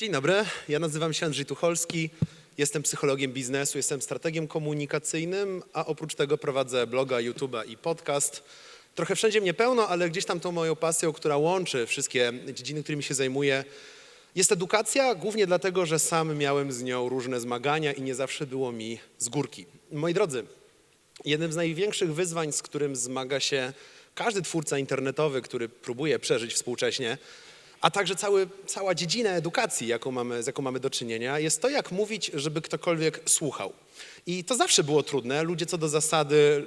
Dzień dobry, ja nazywam się Andrzej Tucholski, jestem psychologiem biznesu, jestem strategiem komunikacyjnym, a oprócz tego prowadzę bloga, YouTube'a i podcast. Trochę wszędzie mnie pełno, ale gdzieś tam tą moją pasją, która łączy wszystkie dziedziny, którymi się zajmuję, jest edukacja, głównie dlatego, że sam miałem z nią różne zmagania i nie zawsze było mi z górki. Moi drodzy, jednym z największych wyzwań, z którym zmaga się każdy twórca internetowy, który próbuje przeżyć współcześnie, a także cały, cała dziedzina edukacji, jaką mamy, z jaką mamy do czynienia, jest to, jak mówić, żeby ktokolwiek słuchał. I to zawsze było trudne. Ludzie co do zasady.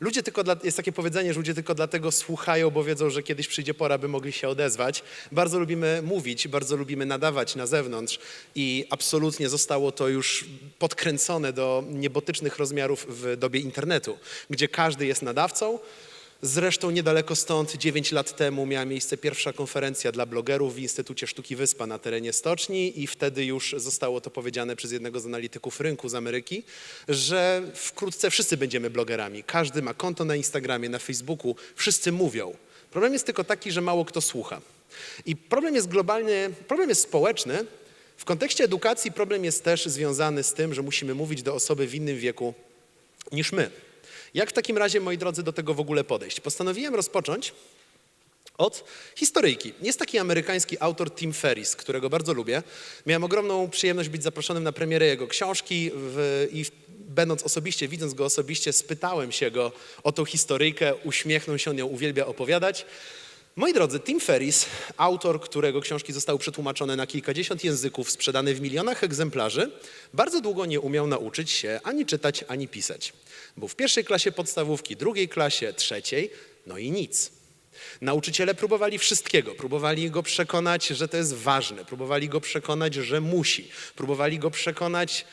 Ludzie tylko dla, jest takie powiedzenie, że ludzie tylko dlatego słuchają, bo wiedzą, że kiedyś przyjdzie pora, by mogli się odezwać. Bardzo lubimy mówić, bardzo lubimy nadawać na zewnątrz i absolutnie zostało to już podkręcone do niebotycznych rozmiarów w dobie internetu, gdzie każdy jest nadawcą. Zresztą niedaleko stąd, 9 lat temu, miała miejsce pierwsza konferencja dla blogerów w Instytucie Sztuki Wyspa na terenie Stoczni i wtedy już zostało to powiedziane przez jednego z analityków rynku z Ameryki, że wkrótce wszyscy będziemy blogerami. Każdy ma konto na Instagramie, na Facebooku, wszyscy mówią. Problem jest tylko taki, że mało kto słucha. I problem jest globalny, problem jest społeczny. W kontekście edukacji problem jest też związany z tym, że musimy mówić do osoby w innym wieku niż my. Jak w takim razie, moi drodzy, do tego w ogóle podejść? Postanowiłem rozpocząć od historyjki. Jest taki amerykański autor Tim Ferriss, którego bardzo lubię. Miałem ogromną przyjemność być zaproszonym na premierę jego książki w, i będąc osobiście, widząc go osobiście, spytałem się go o tą historyjkę, uśmiechnął się, ją uwielbia opowiadać. Moi drodzy, Tim Ferriss, autor, którego książki zostały przetłumaczone na kilkadziesiąt języków, sprzedane w milionach egzemplarzy, bardzo długo nie umiał nauczyć się ani czytać, ani pisać. Był w pierwszej klasie podstawówki, drugiej klasie, trzeciej, no i nic. Nauczyciele próbowali wszystkiego. Próbowali go przekonać, że to jest ważne. Próbowali go przekonać, że musi. Próbowali go przekonać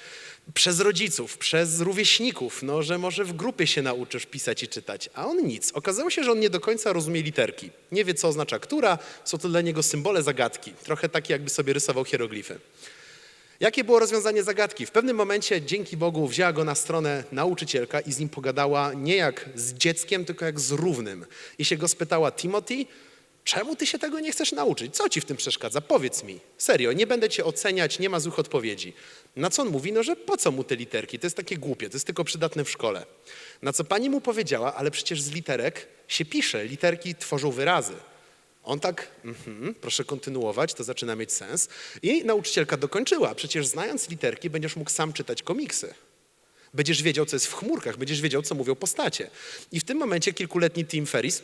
przez rodziców, przez rówieśników, no, że może w grupie się nauczysz pisać i czytać. A on nic. Okazało się, że on nie do końca rozumie literki. Nie wie, co oznacza która. Są to dla niego symbole zagadki. Trochę takie, jakby sobie rysował hieroglify. Jakie było rozwiązanie zagadki? W pewnym momencie, dzięki Bogu, wzięła go na stronę nauczycielka i z nim pogadała nie jak z dzieckiem, tylko jak z równym. I się go spytała, Timothy, czemu ty się tego nie chcesz nauczyć? Co ci w tym przeszkadza? Powiedz mi. Serio, nie będę cię oceniać, nie ma złych odpowiedzi. Na co on mówi? No, że po co mu te literki? To jest takie głupie, to jest tylko przydatne w szkole. Na co pani mu powiedziała, ale przecież z literek się pisze, literki tworzą wyrazy. On tak, mhm, proszę kontynuować, to zaczyna mieć sens. I nauczycielka dokończyła. Przecież znając literki, będziesz mógł sam czytać komiksy. Będziesz wiedział, co jest w chmurkach, będziesz wiedział, co mówią postacie. I w tym momencie kilkuletni Tim Ferris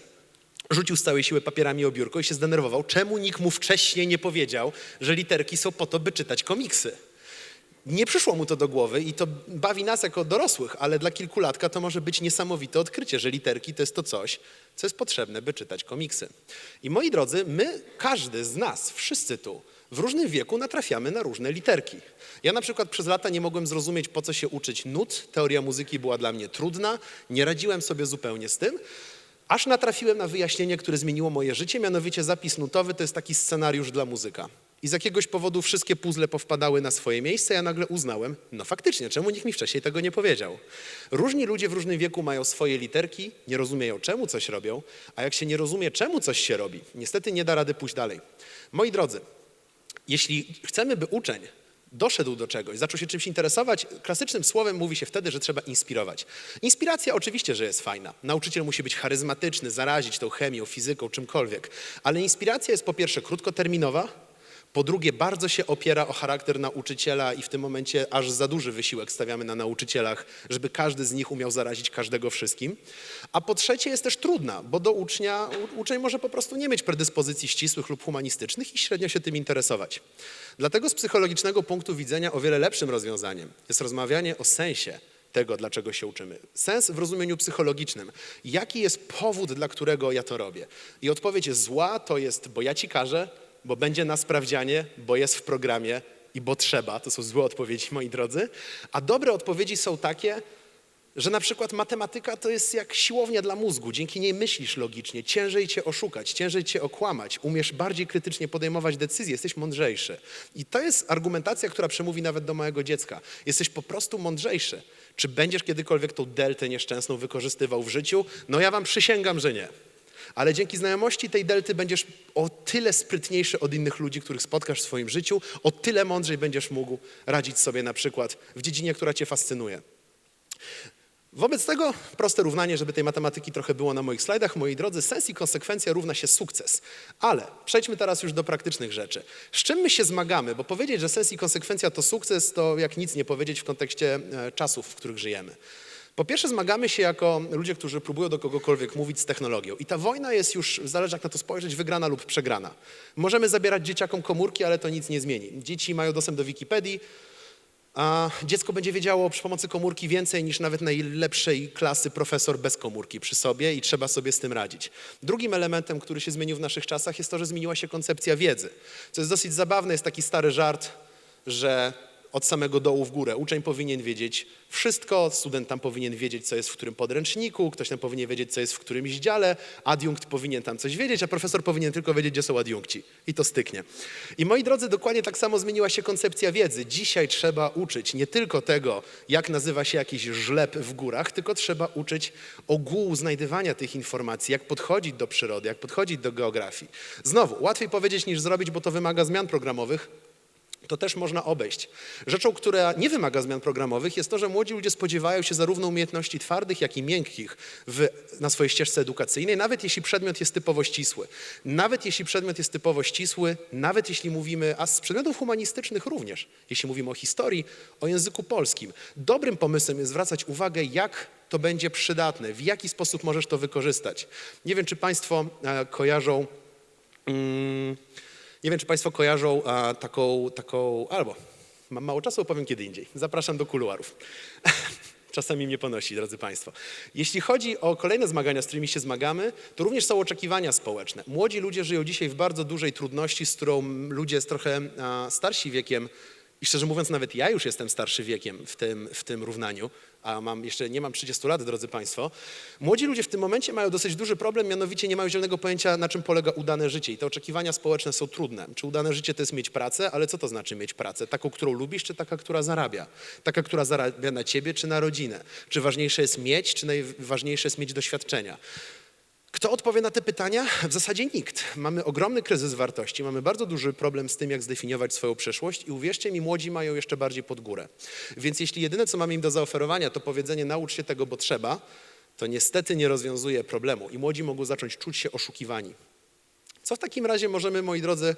rzucił z całej siły papierami o biurko i się zdenerwował, czemu nikt mu wcześniej nie powiedział, że literki są po to, by czytać komiksy. Nie przyszło mu to do głowy i to bawi nas jako dorosłych, ale dla kilkulatka to może być niesamowite odkrycie, że literki to jest to coś, co jest potrzebne, by czytać komiksy. I moi drodzy, my, każdy z nas, wszyscy tu, w różnym wieku natrafiamy na różne literki. Ja na przykład przez lata nie mogłem zrozumieć, po co się uczyć nut. Teoria muzyki była dla mnie trudna, nie radziłem sobie zupełnie z tym. Aż natrafiłem na wyjaśnienie, które zmieniło moje życie, mianowicie zapis nutowy to jest taki scenariusz dla muzyka. I z jakiegoś powodu wszystkie puzzle powpadały na swoje miejsce, ja nagle uznałem, no faktycznie, czemu nikt mi wcześniej tego nie powiedział? Różni ludzie w różnym wieku mają swoje literki, nie rozumieją czemu coś robią, a jak się nie rozumie czemu coś się robi, niestety nie da rady pójść dalej. Moi drodzy, jeśli chcemy, by uczeń doszedł do czegoś, zaczął się czymś interesować, klasycznym słowem mówi się wtedy, że trzeba inspirować. Inspiracja oczywiście, że jest fajna. Nauczyciel musi być charyzmatyczny, zarazić tą chemią, fizyką, czymkolwiek. Ale inspiracja jest po pierwsze krótkoterminowa, po drugie, bardzo się opiera o charakter nauczyciela i w tym momencie aż za duży wysiłek stawiamy na nauczycielach, żeby każdy z nich umiał zarazić każdego wszystkim. A po trzecie jest też trudna, bo do ucznia, uczeń może po prostu nie mieć predyspozycji ścisłych lub humanistycznych i średnio się tym interesować. Dlatego z psychologicznego punktu widzenia o wiele lepszym rozwiązaniem jest rozmawianie o sensie tego, dlaczego się uczymy. Sens w rozumieniu psychologicznym. Jaki jest powód, dla którego ja to robię? I odpowiedź jest zła, to jest, bo ja ci każę, bo będzie na sprawdzianie, bo jest w programie i bo trzeba. To są złe odpowiedzi, moi drodzy. A dobre odpowiedzi są takie, że na przykład matematyka to jest jak siłownia dla mózgu. Dzięki niej myślisz logicznie, ciężej cię oszukać, ciężej cię okłamać, umiesz bardziej krytycznie podejmować decyzje, jesteś mądrzejszy. I to jest argumentacja, która przemówi nawet do małego dziecka. Jesteś po prostu mądrzejszy. Czy będziesz kiedykolwiek tą deltę nieszczęsną wykorzystywał w życiu? No ja wam przysięgam, że nie. Ale dzięki znajomości tej delty będziesz o tyle sprytniejszy od innych ludzi, których spotkasz w swoim życiu, o tyle mądrzej będziesz mógł radzić sobie na przykład w dziedzinie, która cię fascynuje. Wobec tego proste równanie, żeby tej matematyki trochę było na moich slajdach. Moi drodzy, sens i konsekwencja równa się sukces. Ale przejdźmy teraz już do praktycznych rzeczy. Z czym my się zmagamy? Bo powiedzieć, że sens i konsekwencja to sukces, to jak nic nie powiedzieć w kontekście e, czasów, w których żyjemy. Po pierwsze, zmagamy się jako ludzie, którzy próbują do kogokolwiek mówić z technologią. I ta wojna jest już, zależy jak na to spojrzeć, wygrana lub przegrana. Możemy zabierać dzieciakom komórki, ale to nic nie zmieni. Dzieci mają dostęp do Wikipedii, a dziecko będzie wiedziało przy pomocy komórki więcej niż nawet najlepszej klasy profesor bez komórki przy sobie i trzeba sobie z tym radzić. Drugim elementem, który się zmienił w naszych czasach jest to, że zmieniła się koncepcja wiedzy. Co jest dosyć zabawne, jest taki stary żart, że od samego dołu w górę. Uczeń powinien wiedzieć wszystko, student tam powinien wiedzieć, co jest w którym podręczniku, ktoś tam powinien wiedzieć, co jest w którymś dziale, adiunkt powinien tam coś wiedzieć, a profesor powinien tylko wiedzieć, gdzie są adiunkci. I to styknie. I moi drodzy, dokładnie tak samo zmieniła się koncepcja wiedzy. Dzisiaj trzeba uczyć nie tylko tego, jak nazywa się jakiś żleb w górach, tylko trzeba uczyć ogółu znajdywania tych informacji, jak podchodzić do przyrody, jak podchodzić do geografii. Znowu, łatwiej powiedzieć niż zrobić, bo to wymaga zmian programowych, to też można obejść. Rzeczą, która nie wymaga zmian programowych, jest to, że młodzi ludzie spodziewają się zarówno umiejętności twardych, jak i miękkich w, na swojej ścieżce edukacyjnej, nawet jeśli przedmiot jest typowo ścisły. Nawet jeśli przedmiot jest typowo ścisły, nawet jeśli mówimy, a z przedmiotów humanistycznych również, jeśli mówimy o historii, o języku polskim. Dobrym pomysłem jest zwracać uwagę, jak to będzie przydatne, w jaki sposób możesz to wykorzystać. Nie wiem, czy Państwo e, kojarzą. Mm, nie wiem, czy Państwo kojarzą a, taką, taką, albo mam mało czasu, opowiem kiedy indziej. Zapraszam do kuluarów. Czasami mnie ponosi, drodzy Państwo. Jeśli chodzi o kolejne zmagania, z którymi się zmagamy, to również są oczekiwania społeczne. Młodzi ludzie żyją dzisiaj w bardzo dużej trudności, z którą ludzie trochę a, starsi wiekiem i szczerze mówiąc, nawet ja już jestem starszy wiekiem w tym, w tym równaniu, a mam jeszcze nie mam 30 lat, drodzy Państwo. Młodzi ludzie w tym momencie mają dosyć duży problem, mianowicie nie mają zielonego pojęcia, na czym polega udane życie. I te oczekiwania społeczne są trudne. Czy udane życie to jest mieć pracę, ale co to znaczy mieć pracę? Taką, którą lubisz, czy taka, która zarabia? Taka, która zarabia na ciebie, czy na rodzinę? Czy ważniejsze jest mieć, czy najważniejsze jest mieć doświadczenia? Kto odpowie na te pytania? W zasadzie nikt. Mamy ogromny kryzys wartości, mamy bardzo duży problem z tym, jak zdefiniować swoją przyszłość i uwierzcie mi, młodzi mają jeszcze bardziej pod górę. Więc jeśli jedyne, co mamy im do zaoferowania, to powiedzenie naucz się tego, bo trzeba, to niestety nie rozwiązuje problemu i młodzi mogą zacząć czuć się oszukiwani. Co w takim razie możemy, moi drodzy,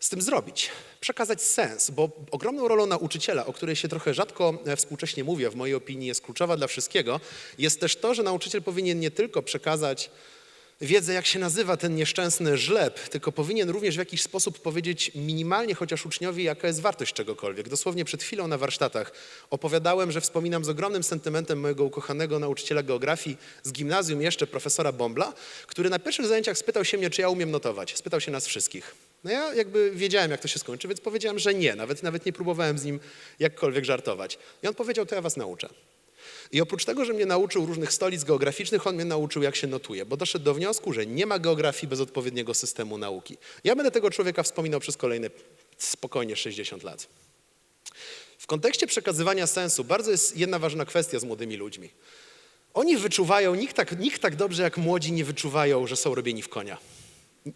z tym zrobić? Przekazać sens, bo ogromną rolą nauczyciela, o której się trochę rzadko współcześnie mówi, a w mojej opinii jest kluczowa dla wszystkiego, jest też to, że nauczyciel powinien nie tylko przekazać wiedzę, jak się nazywa ten nieszczęsny żleb, tylko powinien również w jakiś sposób powiedzieć minimalnie chociaż uczniowi, jaka jest wartość czegokolwiek. Dosłownie przed chwilą na warsztatach opowiadałem, że wspominam z ogromnym sentymentem mojego ukochanego nauczyciela geografii z gimnazjum jeszcze, profesora Bombla, który na pierwszych zajęciach spytał się mnie, czy ja umiem notować. Spytał się nas wszystkich. No ja jakby wiedziałem, jak to się skończy, więc powiedziałem, że nie. Nawet, nawet nie próbowałem z nim jakkolwiek żartować. I on powiedział, to ja was nauczę. I oprócz tego, że mnie nauczył różnych stolic geograficznych, on mnie nauczył, jak się notuje, bo doszedł do wniosku, że nie ma geografii bez odpowiedniego systemu nauki. Ja będę tego człowieka wspominał przez kolejne spokojnie 60 lat. W kontekście przekazywania sensu bardzo jest jedna ważna kwestia z młodymi ludźmi. Oni wyczuwają, nikt tak, nikt tak dobrze jak młodzi nie wyczuwają, że są robieni w konia.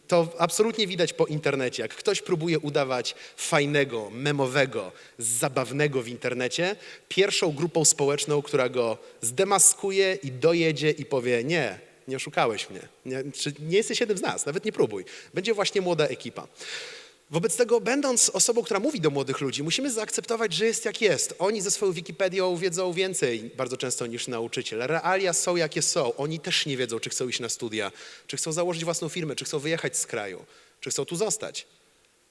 To absolutnie widać po internecie. Jak ktoś próbuje udawać fajnego, memowego, zabawnego w internecie, pierwszą grupą społeczną, która go zdemaskuje i dojedzie i powie: Nie, nie oszukałeś mnie. Nie, nie jesteś jednym z nas, nawet nie próbuj. Będzie właśnie młoda ekipa. Wobec tego, będąc osobą, która mówi do młodych ludzi, musimy zaakceptować, że jest jak jest. Oni ze swoją Wikipedią wiedzą więcej bardzo często niż nauczyciel. Realia są jakie są. Oni też nie wiedzą, czy chcą iść na studia, czy chcą założyć własną firmę, czy chcą wyjechać z kraju, czy chcą tu zostać.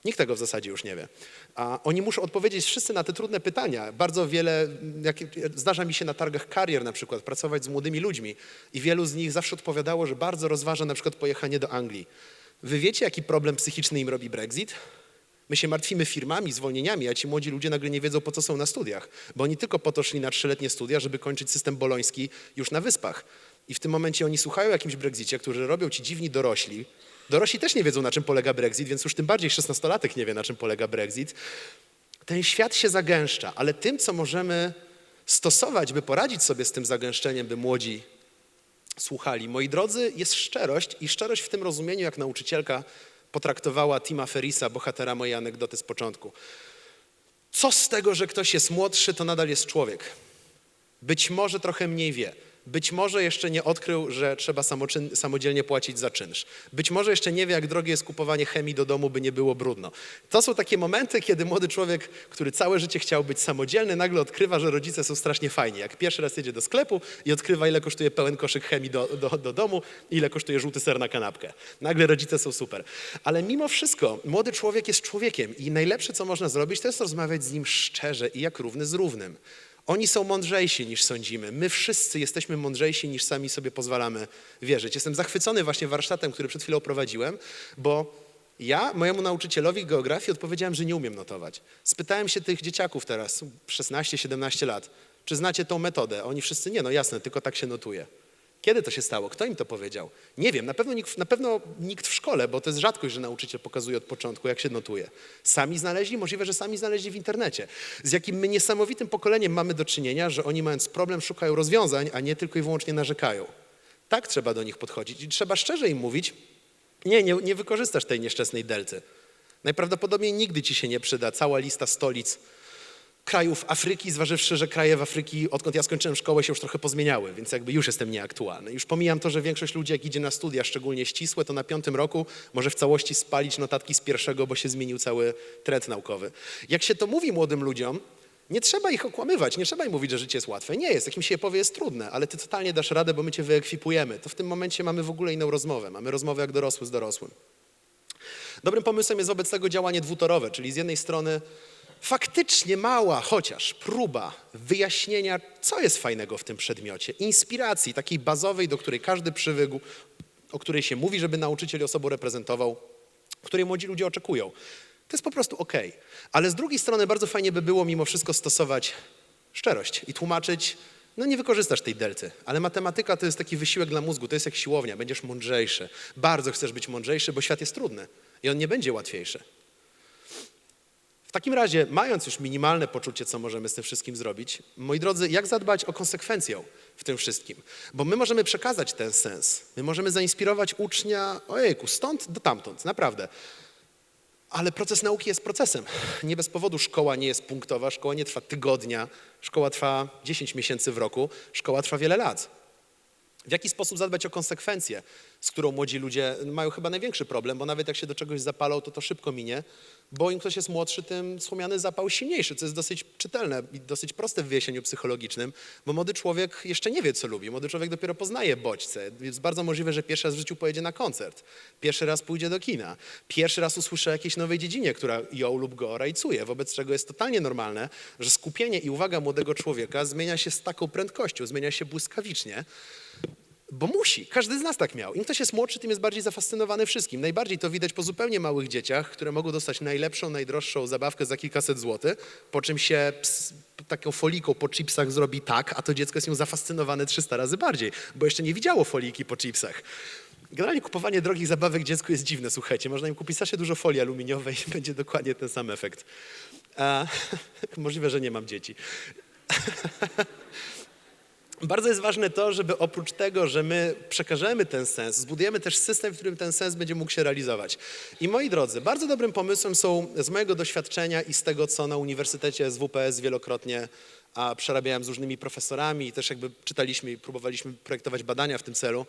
Nikt tego w zasadzie już nie wie. A oni muszą odpowiedzieć wszyscy na te trudne pytania. Bardzo wiele, jak, zdarza mi się na targach karier na przykład, pracować z młodymi ludźmi i wielu z nich zawsze odpowiadało, że bardzo rozważa na przykład pojechanie do Anglii. Wy wiecie, jaki problem psychiczny im robi Brexit? My się martwimy firmami, zwolnieniami, a ci młodzi ludzie nagle nie wiedzą, po co są na studiach. Bo oni tylko po to szli na trzyletnie studia, żeby kończyć system boloński już na wyspach. I w tym momencie oni słuchają o jakimś Brexicie, którzy robią ci dziwni dorośli. Dorośli też nie wiedzą, na czym polega Brexit, więc już tym bardziej szesnastolatek nie wie, na czym polega Brexit. Ten świat się zagęszcza, ale tym, co możemy stosować, by poradzić sobie z tym zagęszczeniem, by młodzi słuchali. Moi drodzy, jest szczerość i szczerość w tym rozumieniu, jak nauczycielka potraktowała Tima Ferisa, bohatera mojej anegdoty z początku. Co z tego, że ktoś jest młodszy, to nadal jest człowiek. Być może trochę mniej wie. Być może jeszcze nie odkrył, że trzeba samoczyn, samodzielnie płacić za czynsz. Być może jeszcze nie wie, jak drogie jest kupowanie chemii do domu, by nie było brudno. To są takie momenty, kiedy młody człowiek, który całe życie chciał być samodzielny, nagle odkrywa, że rodzice są strasznie fajni. Jak pierwszy raz jedzie do sklepu i odkrywa, ile kosztuje pełen koszyk chemii do, do, do domu, ile kosztuje żółty ser na kanapkę. Nagle rodzice są super. Ale mimo wszystko, młody człowiek jest człowiekiem i najlepsze, co można zrobić, to jest rozmawiać z nim szczerze i jak równy z równym. Oni są mądrzejsi niż sądzimy. My wszyscy jesteśmy mądrzejsi niż sami sobie pozwalamy wierzyć. Jestem zachwycony właśnie warsztatem, który przed chwilą prowadziłem, bo ja mojemu nauczycielowi geografii odpowiedziałem, że nie umiem notować. Spytałem się tych dzieciaków teraz, 16-17 lat, czy znacie tą metodę? Oni wszyscy nie, no jasne, tylko tak się notuje. Kiedy to się stało? Kto im to powiedział? Nie wiem, na pewno, nikt, na pewno nikt w szkole, bo to jest rzadkość, że nauczyciel pokazuje od początku, jak się notuje. Sami znaleźli? Możliwe, że sami znaleźli w internecie. Z jakim my niesamowitym pokoleniem mamy do czynienia, że oni mając problem szukają rozwiązań, a nie tylko i wyłącznie narzekają. Tak trzeba do nich podchodzić i trzeba szczerze im mówić, nie, nie, nie wykorzystasz tej nieszczęsnej delty. Najprawdopodobniej nigdy ci się nie przyda cała lista stolic krajów Afryki, zważywszy, że kraje w Afryki, odkąd ja skończyłem szkołę, się już trochę pozmieniały, więc jakby już jestem nieaktualny. Już pomijam to, że większość ludzi, jak idzie na studia, szczególnie ścisłe, to na piątym roku może w całości spalić notatki z pierwszego, bo się zmienił cały trend naukowy. Jak się to mówi młodym ludziom, nie trzeba ich okłamywać, nie trzeba im mówić, że życie jest łatwe. Nie jest, jak im się je powie, jest trudne, ale ty totalnie dasz radę, bo my cię wyekwipujemy. To w tym momencie mamy w ogóle inną rozmowę. Mamy rozmowę jak dorosły z dorosłym. Dobrym pomysłem jest wobec tego działanie dwutorowe, czyli z jednej strony faktycznie mała, chociaż próba wyjaśnienia, co jest fajnego w tym przedmiocie, inspiracji takiej bazowej, do której każdy przywykł, o której się mówi, żeby nauczyciel osobą reprezentował, której młodzi ludzie oczekują. To jest po prostu ok. Ale z drugiej strony bardzo fajnie by było mimo wszystko stosować szczerość i tłumaczyć, no nie wykorzystasz tej delty, ale matematyka to jest taki wysiłek dla mózgu, to jest jak siłownia, będziesz mądrzejszy. Bardzo chcesz być mądrzejszy, bo świat jest trudny i on nie będzie łatwiejszy. W takim razie, mając już minimalne poczucie, co możemy z tym wszystkim zrobić, moi drodzy, jak zadbać o konsekwencję w tym wszystkim? Bo my możemy przekazać ten sens, my możemy zainspirować ucznia, ojejku, stąd do tamtąd, naprawdę. Ale proces nauki jest procesem. Nie bez powodu szkoła nie jest punktowa, szkoła nie trwa tygodnia, szkoła trwa 10 miesięcy w roku, szkoła trwa wiele lat. W jaki sposób zadbać o konsekwencje, z którą młodzi ludzie mają chyba największy problem, bo nawet jak się do czegoś zapalą, to to szybko minie, bo im ktoś jest młodszy, tym słomiany zapał silniejszy, co jest dosyć czytelne i dosyć proste w wyjaśnieniu psychologicznym, bo młody człowiek jeszcze nie wie, co lubi. Młody człowiek dopiero poznaje bodźce. Jest bardzo możliwe, że pierwszy raz w życiu pojedzie na koncert, pierwszy raz pójdzie do kina, pierwszy raz usłyszy o jakiejś nowej dziedzinie, która ją lub go rajcuje, wobec czego jest totalnie normalne, że skupienie i uwaga młodego człowieka zmienia się z taką prędkością, zmienia się błyskawicznie, bo musi. Każdy z nas tak miał. Im ktoś jest młodszy, tym jest bardziej zafascynowany wszystkim. Najbardziej to widać po zupełnie małych dzieciach, które mogą dostać najlepszą, najdroższą zabawkę za kilkaset złotych, po czym się ps, taką foliką po chipsach zrobi tak, a to dziecko jest nią zafascynowane 300 razy bardziej, bo jeszcze nie widziało foliki po chipsach. Generalnie kupowanie drogich zabawek dziecku jest dziwne, słuchajcie. Można im kupić strasznie dużo folii aluminiowej i będzie dokładnie ten sam efekt. A, możliwe, że nie mam dzieci. Bardzo jest ważne to, żeby oprócz tego, że my przekażemy ten sens, zbudujemy też system, w którym ten sens będzie mógł się realizować. I moi drodzy, bardzo dobrym pomysłem są z mojego doświadczenia i z tego, co na Uniwersytecie z WPS wielokrotnie a przerabiałem z różnymi profesorami i też jakby czytaliśmy i próbowaliśmy projektować badania w tym celu,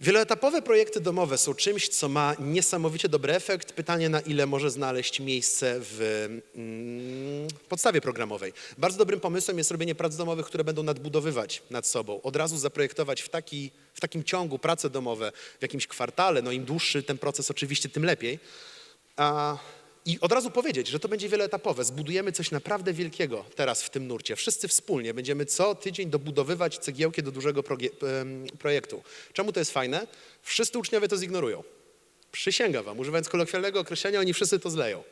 Wieloetapowe projekty domowe są czymś, co ma niesamowicie dobry efekt. Pytanie, na ile może znaleźć miejsce w mm, podstawie programowej. Bardzo dobrym pomysłem jest robienie prac domowych, które będą nadbudowywać nad sobą. Od razu zaprojektować w, taki, w takim ciągu prace domowe, w jakimś kwartale. No im dłuższy ten proces oczywiście, tym lepiej. A i od razu powiedzieć, że to będzie wieloetapowe. Zbudujemy coś naprawdę wielkiego teraz w tym nurcie. Wszyscy wspólnie będziemy co tydzień dobudowywać cegiełki do dużego projektu. Czemu to jest fajne? Wszyscy uczniowie to zignorują. Przysięgam wam, używając kolokwialnego określenia, oni wszyscy to zleją.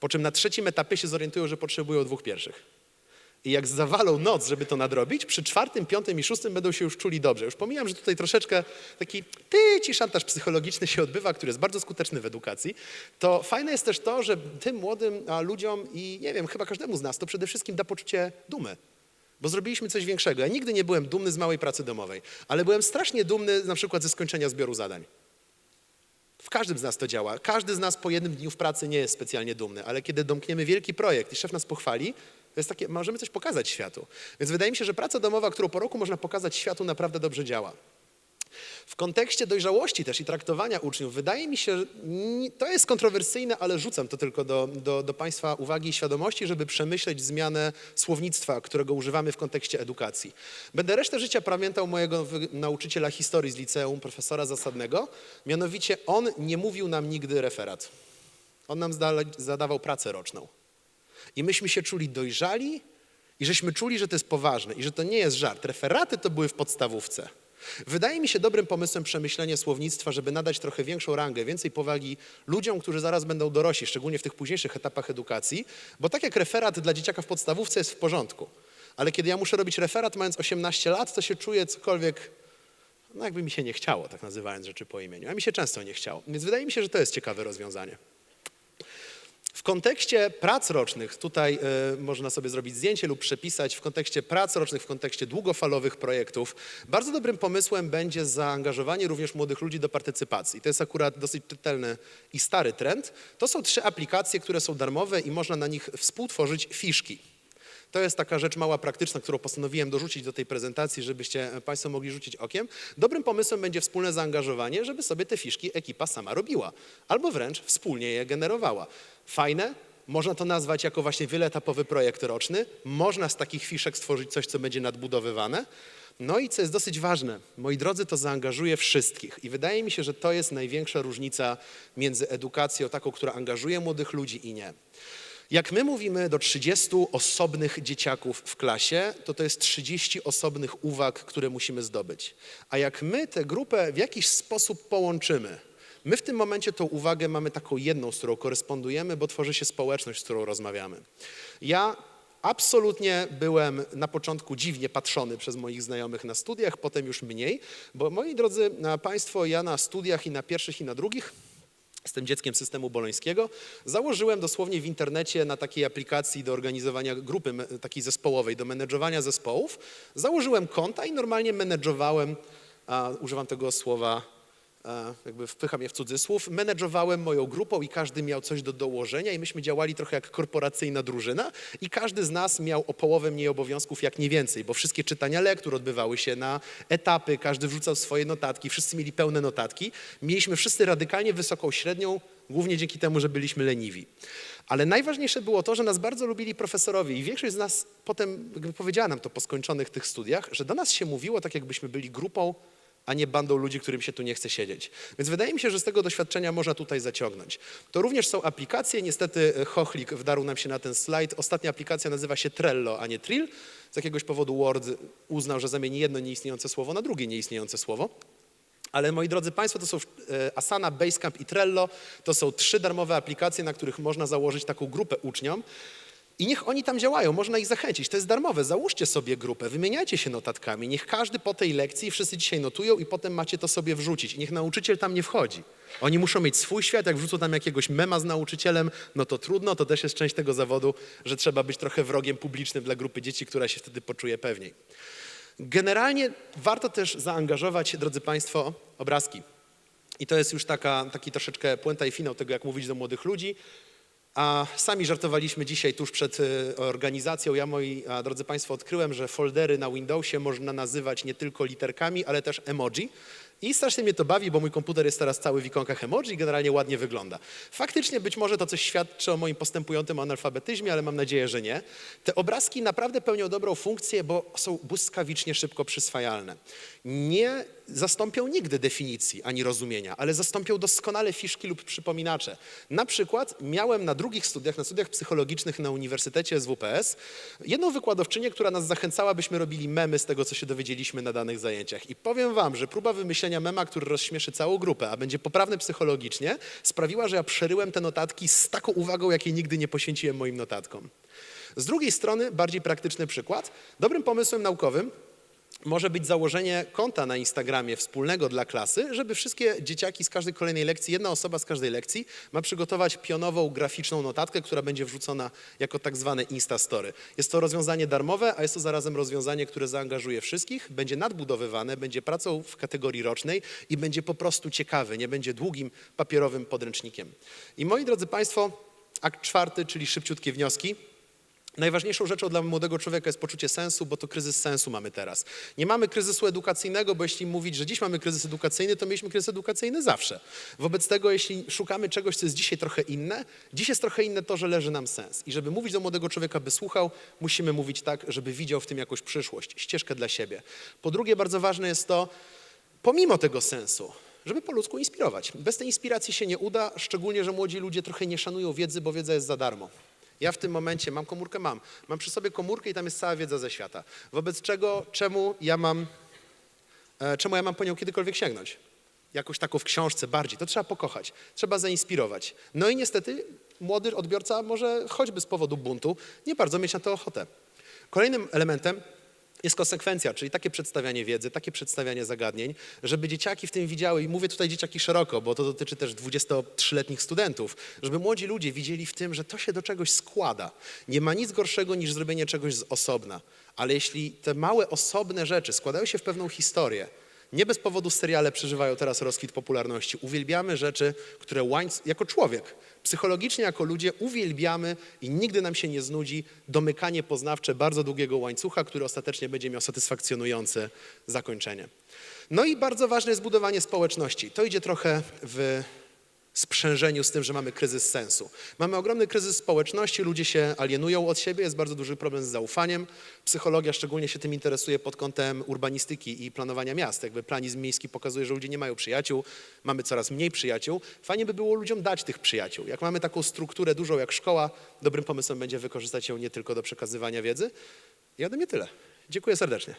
Po czym na trzecim etapie się zorientują, że potrzebują dwóch pierwszych. I jak zawalą noc, żeby to nadrobić, przy czwartym, piątym i szóstym będą się już czuli dobrze. Już pomijam, że tutaj troszeczkę taki tyci szantaż psychologiczny się odbywa, który jest bardzo skuteczny w edukacji. To fajne jest też to, że tym młodym ludziom i nie wiem, chyba każdemu z nas to przede wszystkim da poczucie dumy. bo zrobiliśmy coś większego. Ja nigdy nie byłem dumny z małej pracy domowej, ale byłem strasznie dumny na przykład ze skończenia zbioru zadań. W każdym z nas to działa. Każdy z nas po jednym dniu w pracy nie jest specjalnie dumny, ale kiedy domkniemy wielki projekt i szef nas pochwali, to jest takie, możemy coś pokazać światu. Więc wydaje mi się, że praca domowa, którą po roku można pokazać światu, naprawdę dobrze działa. W kontekście dojrzałości też i traktowania uczniów, wydaje mi się, że to jest kontrowersyjne, ale rzucam to tylko do, do, do Państwa uwagi i świadomości, żeby przemyśleć zmianę słownictwa, którego używamy w kontekście edukacji. Będę resztę życia pamiętał mojego nauczyciela historii z liceum, profesora zasadnego, mianowicie on nie mówił nam nigdy referat. On nam zadawał pracę roczną. I myśmy się czuli dojrzali i żeśmy czuli, że to jest poważne i że to nie jest żart. Referaty to były w podstawówce. Wydaje mi się dobrym pomysłem przemyślenie słownictwa, żeby nadać trochę większą rangę, więcej powagi ludziom, którzy zaraz będą dorośli, szczególnie w tych późniejszych etapach edukacji, bo tak jak referat dla dzieciaka w podstawówce jest w porządku, ale kiedy ja muszę robić referat mając 18 lat, to się czuję cokolwiek, no jakby mi się nie chciało, tak nazywając rzeczy po imieniu, a mi się często nie chciało. Więc wydaje mi się, że to jest ciekawe rozwiązanie. W kontekście prac rocznych, tutaj y, można sobie zrobić zdjęcie lub przepisać, w kontekście prac rocznych, w kontekście długofalowych projektów, bardzo dobrym pomysłem będzie zaangażowanie również młodych ludzi do partycypacji. To jest akurat dosyć czytelny i stary trend. To są trzy aplikacje, które są darmowe i można na nich współtworzyć fiszki. To jest taka rzecz mała praktyczna, którą postanowiłem dorzucić do tej prezentacji, żebyście Państwo mogli rzucić okiem. Dobrym pomysłem będzie wspólne zaangażowanie, żeby sobie te fiszki ekipa sama robiła, albo wręcz wspólnie je generowała. Fajne, można to nazwać jako właśnie wieloetapowy projekt roczny. Można z takich fiszek stworzyć coś, co będzie nadbudowywane. No i co jest dosyć ważne, moi drodzy, to zaangażuje wszystkich. I wydaje mi się, że to jest największa różnica między edukacją taką, która angażuje młodych ludzi i nie. Jak my mówimy do 30 osobnych dzieciaków w klasie, to to jest 30 osobnych uwag, które musimy zdobyć. A jak my tę grupę w jakiś sposób połączymy, my w tym momencie tą uwagę mamy taką jedną, z którą korespondujemy, bo tworzy się społeczność, z którą rozmawiamy. Ja absolutnie byłem na początku dziwnie patrzony przez moich znajomych na studiach, potem już mniej, bo moi drodzy Państwo, ja na studiach i na pierwszych i na drugich Jestem dzieckiem systemu bolońskiego. Założyłem dosłownie w internecie na takiej aplikacji do organizowania grupy takiej zespołowej, do menedżowania zespołów. Założyłem konta i normalnie menedżowałem, używam tego słowa, jakby wpycham je w cudzysłów, menedżowałem moją grupą i każdy miał coś do dołożenia i myśmy działali trochę jak korporacyjna drużyna i każdy z nas miał o połowę mniej obowiązków, jak nie więcej, bo wszystkie czytania lektur odbywały się na etapy, każdy wrzucał swoje notatki, wszyscy mieli pełne notatki. Mieliśmy wszyscy radykalnie wysoką średnią, głównie dzięki temu, że byliśmy leniwi. Ale najważniejsze było to, że nas bardzo lubili profesorowie i większość z nas potem jakby powiedziała nam to po skończonych tych studiach, że do nas się mówiło tak, jakbyśmy byli grupą a nie bandą ludzi, którym się tu nie chce siedzieć. Więc wydaje mi się, że z tego doświadczenia można tutaj zaciągnąć. To również są aplikacje. Niestety e, Chochlik wdarł nam się na ten slajd. Ostatnia aplikacja nazywa się Trello, a nie Trill. Z jakiegoś powodu Word uznał, że zamieni jedno nieistniejące słowo na drugie nieistniejące słowo. Ale moi drodzy Państwo, to są e, Asana, Basecamp i Trello. To są trzy darmowe aplikacje, na których można założyć taką grupę uczniom. I niech oni tam działają, można ich zachęcić. To jest darmowe. Załóżcie sobie grupę, wymieniajcie się notatkami. Niech każdy po tej lekcji, wszyscy dzisiaj notują i potem macie to sobie wrzucić. I niech nauczyciel tam nie wchodzi. Oni muszą mieć swój świat. Jak wrzucą tam jakiegoś mema z nauczycielem, no to trudno. To też jest część tego zawodu, że trzeba być trochę wrogiem publicznym dla grupy dzieci, która się wtedy poczuje pewniej. Generalnie warto też zaangażować, drodzy Państwo, obrazki. I to jest już taka, taki troszeczkę puenta i finał tego, jak mówić do młodych ludzi. A sami żartowaliśmy dzisiaj tuż przed y, organizacją. Ja, moi drodzy Państwo, odkryłem, że foldery na Windowsie można nazywać nie tylko literkami, ale też emoji. I strasznie mnie to bawi, bo mój komputer jest teraz cały w ikonkach emoji i generalnie ładnie wygląda. Faktycznie być może to coś świadczy o moim postępującym analfabetyzmie, ale mam nadzieję, że nie. Te obrazki naprawdę pełnią dobrą funkcję, bo są błyskawicznie szybko przyswajalne. Nie zastąpią nigdy definicji ani rozumienia, ale zastąpią doskonale fiszki lub przypominacze. Na przykład miałem na drugich studiach, na studiach psychologicznych na Uniwersytecie SWPS, jedną wykładowczynię, która nas zachęcała, byśmy robili memy z tego, co się dowiedzieliśmy na danych zajęciach. I powiem wam, że próba wymyślenia mema, który rozśmieszy całą grupę, a będzie poprawny psychologicznie, sprawiła, że ja przeryłem te notatki z taką uwagą, jakiej nigdy nie poświęciłem moim notatkom. Z drugiej strony, bardziej praktyczny przykład. Dobrym pomysłem naukowym może być założenie konta na Instagramie wspólnego dla klasy, żeby wszystkie dzieciaki z każdej kolejnej lekcji, jedna osoba z każdej lekcji ma przygotować pionową graficzną notatkę, która będzie wrzucona jako tak zwane Instastory. Jest to rozwiązanie darmowe, a jest to zarazem rozwiązanie, które zaangażuje wszystkich, będzie nadbudowywane, będzie pracą w kategorii rocznej i będzie po prostu ciekawy, nie będzie długim papierowym podręcznikiem. I moi drodzy Państwo, akt czwarty, czyli szybciutkie wnioski. Najważniejszą rzeczą dla młodego człowieka jest poczucie sensu, bo to kryzys sensu mamy teraz. Nie mamy kryzysu edukacyjnego, bo jeśli mówić, że dziś mamy kryzys edukacyjny, to mieliśmy kryzys edukacyjny zawsze. Wobec tego, jeśli szukamy czegoś, co jest dzisiaj trochę inne, dziś jest trochę inne to, że leży nam sens. I żeby mówić do młodego człowieka, by słuchał, musimy mówić tak, żeby widział w tym jakąś przyszłość, ścieżkę dla siebie. Po drugie, bardzo ważne jest to, pomimo tego sensu, żeby po ludzku inspirować. Bez tej inspiracji się nie uda, szczególnie, że młodzi ludzie trochę nie szanują wiedzy, bo wiedza jest za darmo. Ja w tym momencie mam komórkę, mam. Mam przy sobie komórkę i tam jest cała wiedza ze świata. Wobec czego, czemu ja mam, e, czemu ja mam po nią kiedykolwiek sięgnąć? Jakoś taką w książce bardziej. To trzeba pokochać, trzeba zainspirować. No i niestety młody odbiorca może choćby z powodu buntu nie bardzo mieć na to ochotę. Kolejnym elementem jest konsekwencja, czyli takie przedstawianie wiedzy, takie przedstawianie zagadnień, żeby dzieciaki w tym widziały, i mówię tutaj dzieciaki szeroko, bo to dotyczy też 23-letnich studentów, żeby młodzi ludzie widzieli w tym, że to się do czegoś składa. Nie ma nic gorszego niż zrobienie czegoś z osobna, ale jeśli te małe osobne rzeczy składają się w pewną historię, nie bez powodu seriale przeżywają teraz rozkwit popularności. Uwielbiamy rzeczy, które łańc... jako człowiek, psychologicznie jako ludzie uwielbiamy i nigdy nam się nie znudzi domykanie poznawcze bardzo długiego łańcucha, który ostatecznie będzie miał satysfakcjonujące zakończenie. No i bardzo ważne jest budowanie społeczności. To idzie trochę w sprzężeniu z tym, że mamy kryzys sensu. Mamy ogromny kryzys społeczności, ludzie się alienują od siebie, jest bardzo duży problem z zaufaniem. Psychologia szczególnie się tym interesuje pod kątem urbanistyki i planowania miast. Jakby planizm miejski pokazuje, że ludzie nie mają przyjaciół, mamy coraz mniej przyjaciół. Fajnie by było ludziom dać tych przyjaciół. Jak mamy taką strukturę dużą jak szkoła, dobrym pomysłem będzie wykorzystać ją nie tylko do przekazywania wiedzy. I ode mnie tyle. Dziękuję serdecznie.